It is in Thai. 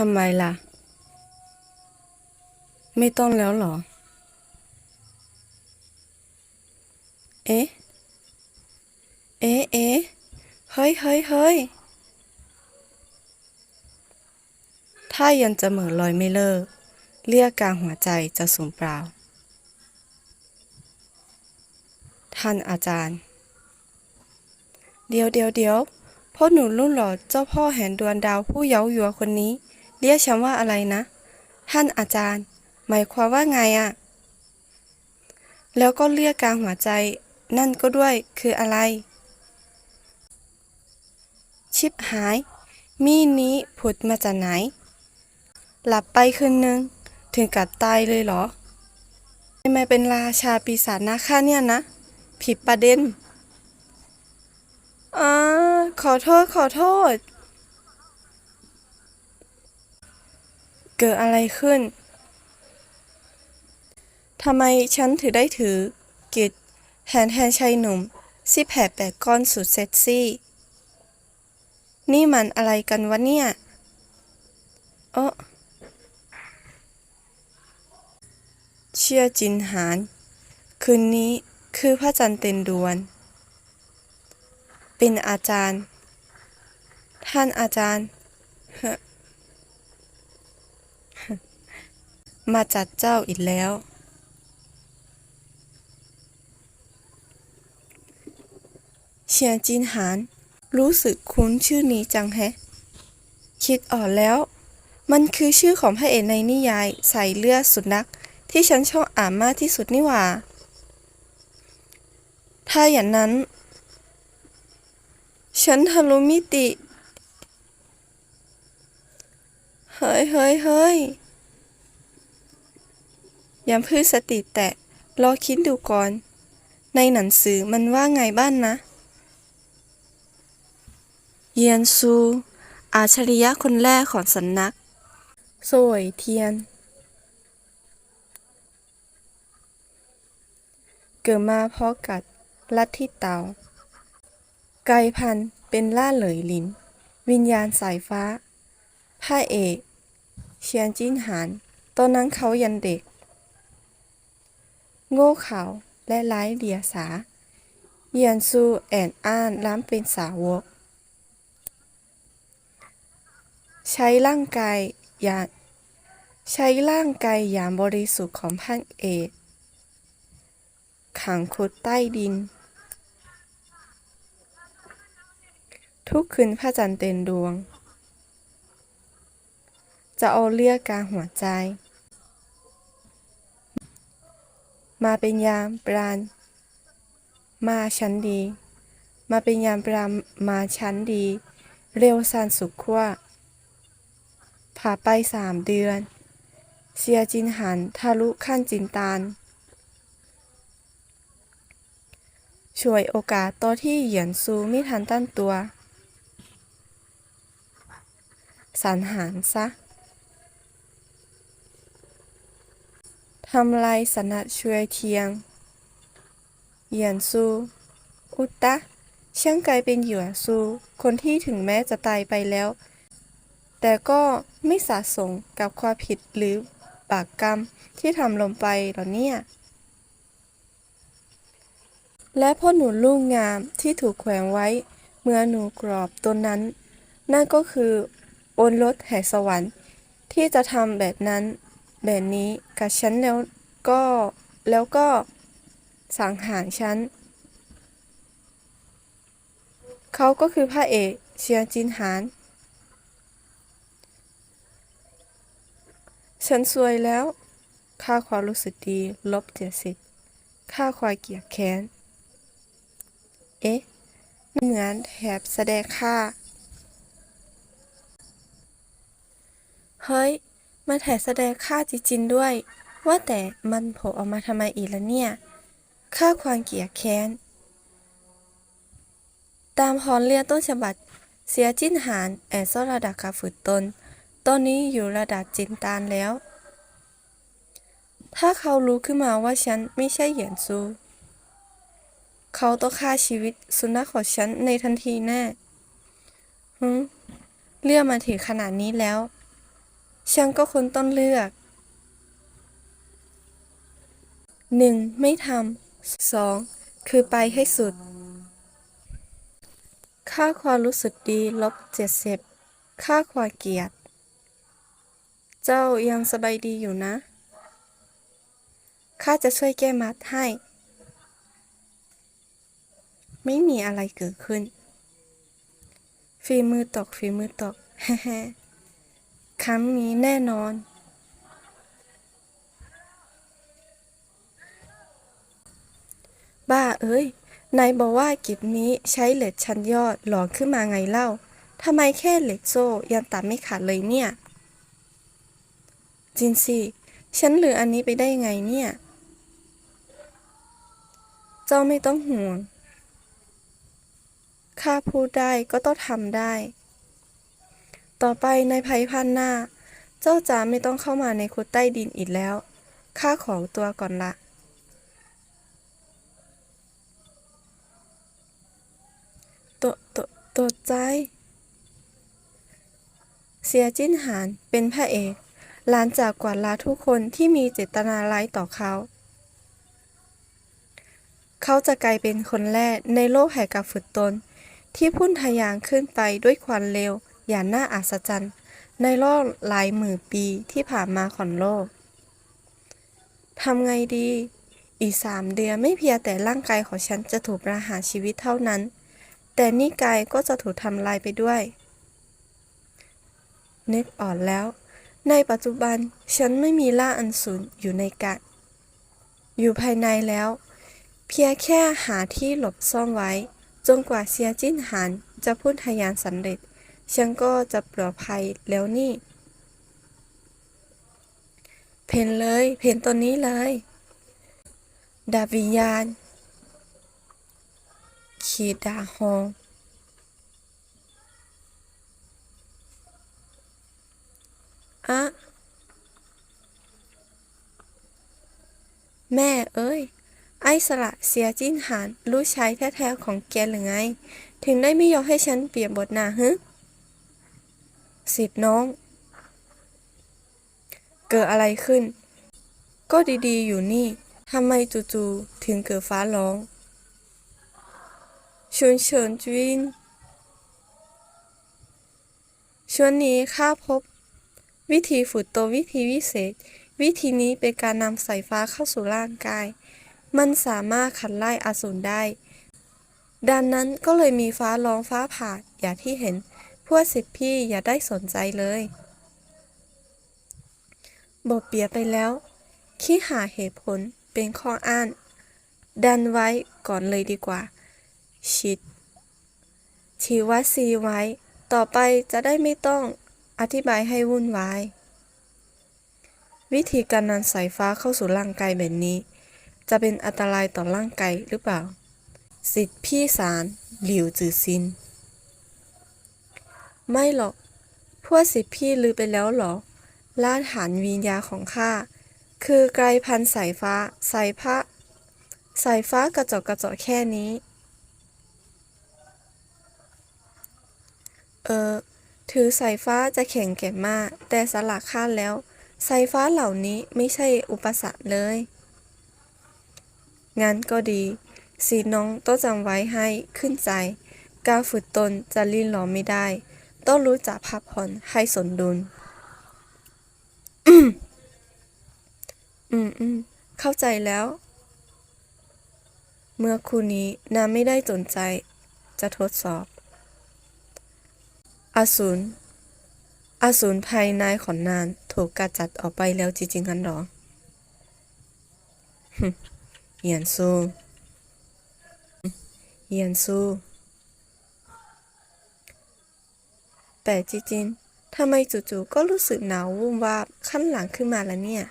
ทำไมล่ะ ไม่ต้องแล้วเหรอ เอ๊ะ เอ๊ะเอ๊ะเฮ้ยเฮ้ยเฮ้ยถ้ายังจะเหม่อลอยไม่เลิก เรียกกลางหัวใจจะสูญเปล่า ท่านอาจารย์ เดี๋ยวเดี๋ยวเดี๋ยวพ่อหนูรุ่นหล่อเจ้าพ่อแห่งดวงดาวผู้เย้าหยัวคนนี้ เรียกฉันว่าอะไรนะ ท่านอาจารย์ หมายความว่าไงอะแล้วก็เรียกกลางหัวใจ นั่นก็ด้วยคืออะไร ชิบหาย มีนี้ผุดมาจากไหน หลับไปคืนนึง ถึงกับตายเลยเหรอทำไมเป็นราชาปีศาจนะข้าเนี่ยนะ ผิดประเด็นอ่าขอโทษขอโทษ เกิดอะไรขึ้นทำไมฉันถือได้ถือกิจแทนแทนชายหนุ่มซิแผดแปดก้อนสุดเซ็กซี่ นี่มันอะไรกันวะเนี่ยเออ เชื่อจินหาน คืนนี้คือพระจันทร์เต็มดวงเป็นอาจารย์ ท่านอาจารย์ มาจัดเจ้าอีกแล้ว เชียจินหาน รู้สึกคุ้นชื่อนี้จังแฮะ คิดออกแล้ว มันคือชื่อของพระเอกในนิยายใส่เลือดสุนัข ที่ฉันชอบอ่านมากที่สุดนี่หว่า ถ้าอย่างนั้น ฉันทะลุมิติ เฮ้ยเฮ้ยเฮ้ยย่าพืชสติแตะรอคิดดูก่อน ในหนังสือมันว่าไงบ้างนะ เยียนซู อาชริยะคนแรกของสำนักโซยเทียน เกิดมาเพราะกัด ลัดทธิเตา ไกลพันเป็นล่าเหลยลิน วิญญาณสายฟ้าพระเอกเชียนจิ้นหาน ตอนนั้นเขายันเด็ก โง่เขาและไร้เดียสาเยียนซูแอนอ้านล้ำเป็นสาวก ใช้ร่างกายอย่างใช้ร่างกายอย่างบริสุทธิ์ของพระเอก ขังคุดใต้ดิน ทุกคืนพระจันทร์เต็มดวง จะเอาเลือดกลางหัวใจ มาเป็นยามปราณมาชั้นดี มาเป็นยามปราณมาชั้นดี เร็วสันสุขขั้วผ่าไปสามเดือนเชียจินหันทะลุขั้นจินตาน ช่วยโอกาสต่อที่เหยียนซูไม่ทันตั้นตัว สันหารซะทำลายสนะช่วยเทียง เหยียนซู อุตตะช่างกลายเป็นเหยื่อซู คนที่ถึงแม้จะตายไปแล้ว แต่ก็ไม่สะสมกับความผิดหรือบาปกรรมที่ทำลงไปหรอเนี่ย และพ่อหนูลูกงามที่ถูกแขวนไว้เมื่อหนูกรอบตนนั้น นั่นก็คือโอนรถแห่งสวรรค์ ที่จะทำแบบนั้น แบบนี้กับฉันแล้วก็แล้วก็สังหารฉัน เขาก็คือพระเอกเชียงจินหานฉันซวยแล้ว ค่าความรู้สึกดี ลบเจ็ดสิบ ค่าความเกียดแค้น เหมือนแถบแสดงค่า เฮ้ย มันแถบแสดงค่าจริงๆด้วย ว่าแต่มันโผล่ออกมาทำไมอีกละเนี่ยค่าความเกลียดแค้น ตามฮอนเรียต้นฉบับเสียจิ้นหานแอนซ่อระดับกาฝึกตน ตอนนี้อยู่ระดับจินตานแล้ว ถ้าเขารู้ขึ้นมาว่าฉันไม่ใช่เหยียนซู เขาต้องฆ่าชีวิตสุนัขของฉันในทันทีแน่ฮึเลือกมาถึงขนาดนี้แล้ว ฉันก็คนต้องเลือกหนึ่งไม่ทำสองคือไปให้สุด ค่าความรู้สึกดีลบเจ็ดสิบค่าความเกลียด เจ้ายังสบายดีอยู่นะ ข้าจะช่วยแก้มัดให้ ไม่มีอะไรเกิดขึ้น ฝีมือตกฝีมือตกฮ่ๆครั้งนี้แน่นอนบ้าเอ้ย นายบอกว่ากิบนี้ใช้เหล็กชั้นยอดหลอขึ้นมาไงเล่า ทำไมแค่เหล็กโซ่ยังตัดไม่ขาดเลยเนี่ย จินสิฉันเหลืออันนี้ไปได้ไงเนี่ย เจ้าไม่ต้องห่วง ข้าพูดได้ก็ต้องทำได้ ต่อไปในภัยพันหน้า เจ้าจ๋าไม่ต้องเข้ามาในคุกใต้ดินอีกแล้ว ข้าขอตัวก่อนละ ตัวตัวตัวใจ เสียจิ้นหานเป็นพระเอกหลานจากกวาดลาทุกคนที่มีเจตนาร้ายต่อเขา เขาจะกลายเป็นคนแรกในโลกแห่งการฝึกตน ที่พุ่นทะยานขึ้นไปด้วยความเร็ว อย่างน่าอัศจรรย์ ในรอบหลายหมื่นปีที่ผ่านมาของโลกทำไงดี อีกสามเดือนไม่เพียงแต่ร่างกายของฉันจะถูกประหารชีวิตเท่านั้น แต่นิกายก็จะถูกทำลายไปด้วย นึกออกแล้ว ในปัจจุบันฉันไม่มีล่าอันสูญอยู่ในกะอยู่ภายในแล้ว เพียงแค่หาที่หลบซ่อนไว้ จนกว่าเซียจิ้นหานจะพูดทะยานสำเร็จฉันก็จะปลอดภัยแล้วนี่ เพนเลย เพนตัวนี้เลย ดาบวิญญาณ ขีดาฮองอะแม่เอ้ย ไอ้สละเสียจิ้นหานลูกชายแท้ๆของแกหรือไง ถึงได้ไม่ยอมให้ฉันเปลี่ยนบทหนาฮึสิทธิ์น้อง เกิดอะไรขึ้น ก็ดีๆอยู่นี่ทำไมจู่ๆถึงเกิดฟ้าร้องชวนเฉินจินช่วงนี้ข้าพบ วิธีฝึกตัววิธีวิเศษ วิธีนี้เป็นการนำสายฟ้าเข้าสู่ร่างกาย มันสามารถขัดไล่อสูรได้ ดังนั้นก็เลยมีฟ้าร้องฟ้าผ่าอย่างที่เห็น พวกสิทธิพี่อย่าได้สนใจเลย บทเปียไปแล้ว คิดหาเหตุผลเป็นข้ออ้างดันไว้ก่อนเลยดีกว่า ชิด ชีวัดซีไว้ ต่อไปจะได้ไม่ต้องอธิบายให้วุ่นวาย วิธีการนำสายฟ้าเข้าสู่ร่างกายแบบนี้ จะเป็นอันตรายต่อร่างกายหรือเปล่า สิทธิพี่สารหลิวจือซิน ไม่หรอก พวกสิทธิพี่ลือไปแล้วหรอล่าฐานวิญญาของข้า คือไกลพันสายฟ้า สายพระสายฟ้ากระจกกระจกแค่นี้ เออ ถือสายฟ้าจะแข็งแก่มาก แต่สลักข้าแล้ว สายฟ้าเหล่านี้ไม่ใช่อุปสรรคเลย งั้นก็ดีสีน้องต้องจำไว้ให้ขึ้นใจ การฝึกตนจะลิ้นหลอไม่ได้ ต้องรู้จักพักผ่อนให้สมดุล อืมอืมเข้าใจแล้ว เมื่อครูนี้นางไม่ได้สนใจ จะทดสอบ อสูรอสูรภายในของนางถูกกระจัดออกไปแล้วจริงๆกันหรอ เหยียนซูเหยียนซูแต่จริงๆทำไมจู่ๆก็รู้สึกหนาววุ่มวาบขั้นหลังขึ้นมาแล้วเนี่ย